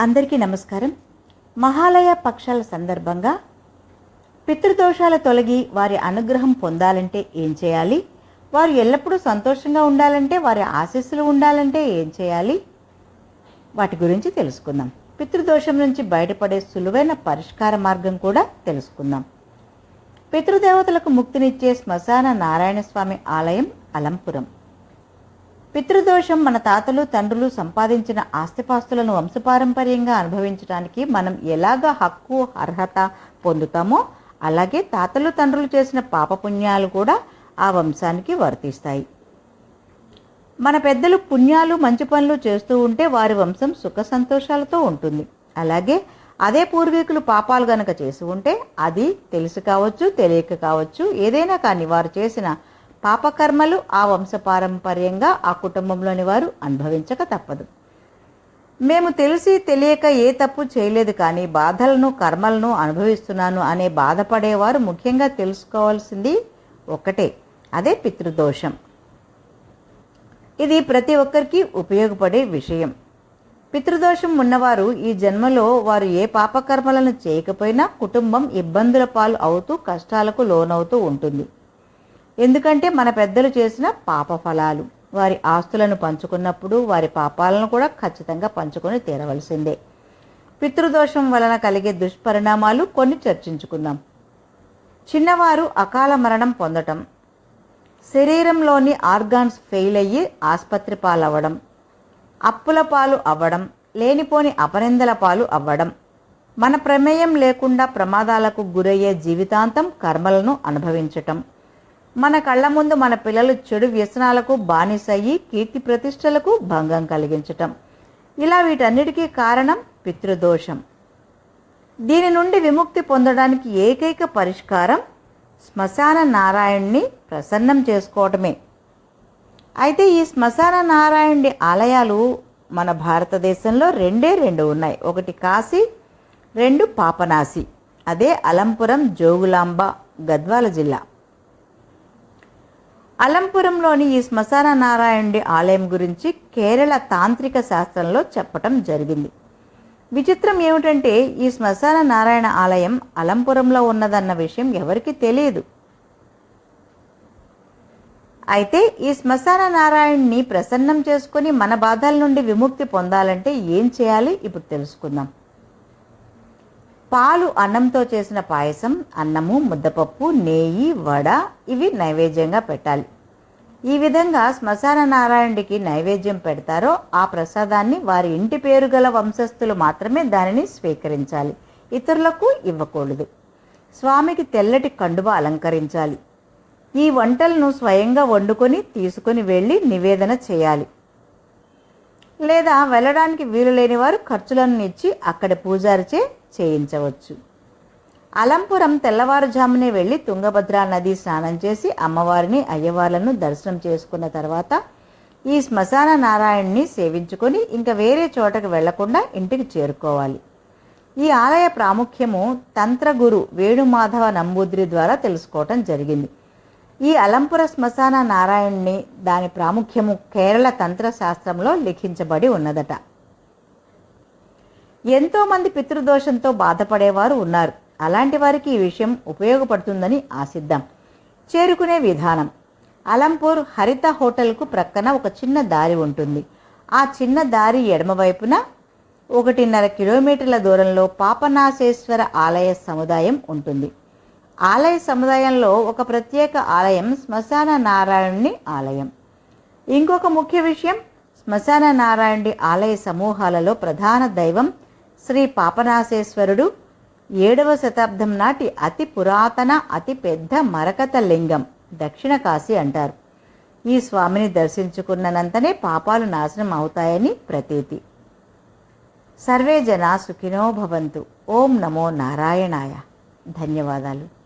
అందరికీ నమస్కారం. మహాలయ పక్షాల సందర్భంగా పితృదోషాల తొలగి వారి అనుగ్రహం పొందాలంటే ఏం చేయాలి? వారు ఎల్లప్పుడూ సంతోషంగా ఉండాలంటే వారి ఆశీస్సులు ఉండాలంటే ఏం చేయాలి? వాటి గురించి తెలుసుకుందాం. పితృదోషం నుంచి బయటపడే సులువైన పరిష్కార మార్గం కూడా తెలుసుకుందాం. పితృదేవతలకు ముక్తినిచ్చే శ్మశాన నారాయణ స్వామి ఆలయం అలంపురం. పితృదోషం మన తాతలు తండ్రులు సంపాదించిన ఆస్తిపాస్తులను వంశపారంపర్యంగా అనుభవించడానికి మనం ఎలాగ హక్కు అర్హత పొందుతామో అలాగే తాతలు తండ్రులు చేసిన పాపపుణ్యాలు కూడా ఆ వంశానికి వర్తిస్తాయి. మన పెద్దలు పుణ్యాలు మంచి పనులు చేస్తూ ఉంటే వారి వంశం సుఖ సంతోషాలతో ఉంటుంది. అలాగే అదే పూర్వీకులు పాపాలు గనక చేసి ఉంటే అది తెలుసు కావచ్చు తెలియక కావచ్చు ఏదైనా కానీ వారు చేసిన పాపకర్మలు ఆ వంశపారంపర్యంగా ఆ కుటుంబంలోని వారు అనుభవించక తప్పదు. మేము తెలిసి తెలియక ఏ తప్పు చేయలేదు కానీ బాధలను కర్మలను అనుభవిస్తున్నాను అనే బాధపడేవారు ముఖ్యంగా తెలుసుకోవాల్సింది ఒకటే అదే పితృదోషం. ఇది ప్రతి ఒక్కరికి ఉపయోగపడే విషయం. పితృదోషం ఉన్నవారు ఈ జన్మలో వారు ఏ పాపకర్మలను చేయకపోయినా కుటుంబం ఇబ్బందుల పాలు అవుతూ కష్టాలకు లోనవుతూ ఉంటుంది. ఎందుకంటే మన పెద్దలు చేసిన పాప ఫలాలు. వారి ఆస్తులను పంచుకున్నప్పుడు వారి పాపాలను కూడా ఖచ్చితంగా పంచుకొని తీరవలసిందే. పితృదోషం వలన కలిగే దుష్పరిణామాలు కొన్ని చర్చించుకుందాం. చిన్నవారు అకాల మరణం పొందటం. శరీరంలోని ఆర్గాన్స్ ఫెయిల్ అయ్యి ఆసుపత్రి పాలవ్వడం. అప్పుల పాలు అవ్వడం లేనిపోని అపనిందల పాలు అవ్వడం. మన ప్రమేయం లేకుండా ప్రమాదాలకు గురయ్యే జీవితాంతం కర్మలను అనుభవించటం. మన కళ్ళ ముందు మన పిల్లలు చెడు వ్యసనాలకు బానిసయ్యి కీర్తి ప్రతిష్టలకు భంగం కలిగించటం. ఇలా వీటన్నిటికీ కారణం పితృదోషం. దీని నుండి విముక్తి పొందడానికి ఏకైక పరిష్కారం శ్మశాన నారాయణ్ణి ప్రసన్నం చేసుకోవటమే. అయితే ఈ శ్మశాన నారాయణుడి ఆలయాలు మన భారతదేశంలో రెండే రెండు ఉన్నాయి. ఒకటి కాశీ రెండు పాపనాసి అదే అలంపురం జోగులాంబ గద్వాల జిల్లా. అలంపురంలోని ఈ శ్మశాన నారాయణుడి ఆలయం గురించి కేరళ తాంత్రిక శాస్త్రంలో చెప్పటం జరిగింది. విచిత్రం ఏమిటంటే ఈ శ్మశాన నారాయణ ఆలయం అలంపురంలో ఉన్నదన్న విషయం ఎవరికి తెలియదు. అయితే ఈ శ్మశాన నారాయణ్ణి ప్రసన్నం చేసుకుని మన బాధల నుండి విముక్తి పొందాలంటే ఏం చేయాలి? ఇప్పుడు తెలుసుకుందాం. పాలు అన్నంతో చేసిన పాయసం అన్నము ముద్దపప్పు నెయ్యి వడ ఇవి నైవేద్యంగా పెట్టాలి. ఈ విధంగా శ్మశాన నారాయణుడికి నైవేద్యం పెడతారో ఆ ప్రసాదాన్ని వారి ఇంటి పేరు గల వంశస్థులు మాత్రమే దానిని స్వీకరించాలి. ఇతరులకు ఇవ్వకూడదు. స్వామికి తెల్లటి కండువ అలంకరించాలి. ఈ వంటలను స్వయంగా వండుకొని తీసుకొని వెళ్ళి నివేదన చేయాలి. లేదా వెళ్ళడానికి వీలు లేని వారు ఖర్చులను ఇచ్చి అక్కడ పూజారిచే చేయించవచ్చు. అలంపురం తెల్లవారుజామునే వెళ్ళి తుంగభద్రా నది స్నానం చేసి అమ్మవారిని అయ్యవార్లను దర్శనం చేసుకున్న తర్వాత ఈ శ్మశాన నారాయణ్ణి సేవించుకొని ఇంకా వేరే చోటకు వెళ్ళకుండా ఇంటికి చేరుకోవాలి. ఈ ఆలయ ప్రాముఖ్యము తంత్రగురు వేణుమాధవ నంబూద్రి ద్వారా తెలుసుకోవటం జరిగింది. ఈ అలంపుర శ్మశాన నారాయణ్ణి దాని ప్రాముఖ్యము కేరళ తంత్రశాస్త్రంలో లిఖించబడి ఉన్నదట. ఎంతోమంది పితృదోషంతో బాధపడేవారు ఉన్నారు. అలాంటి వారికి ఈ విషయం ఉపయోగపడుతుందని ఆశిద్దాం. చేరుకునే విధానం. అలంపూర్ హరిత హోటల్కు ప్రక్కన ఒక చిన్న దారి ఉంటుంది. ఆ చిన్న దారి ఎడమవైపున ఒకటిన్నర కిలోమీటర్ల దూరంలో పాపనాశేశ్వర ఆలయ సముదాయం ఉంటుంది. ఆలయ సముదాయంలో ఒక ప్రత్యేక ఆలయం శ్మశాన నారాయణుని ఆలయం. ఇంకొక ముఖ్య విషయం శ్మశాన నారాయణుడి ఆలయ సమూహాలలో ప్రధాన దైవం శ్రీ పాపనాశేశ్వరుడు ఏడవ శతాబ్దం నాటి అతి పురాతన అతి పెద్ద మరకత లింగం దక్షిణ కాశీ అంటారు. ఈ స్వామిని దర్శించుకున్ననంతనే పాపాలు నాశనం అవుతాయని ప్రతీతి. సర్వే జనా సుఖినో భవంతు. ఓం నమో నారాయణాయ. ధన్యవాదాలు.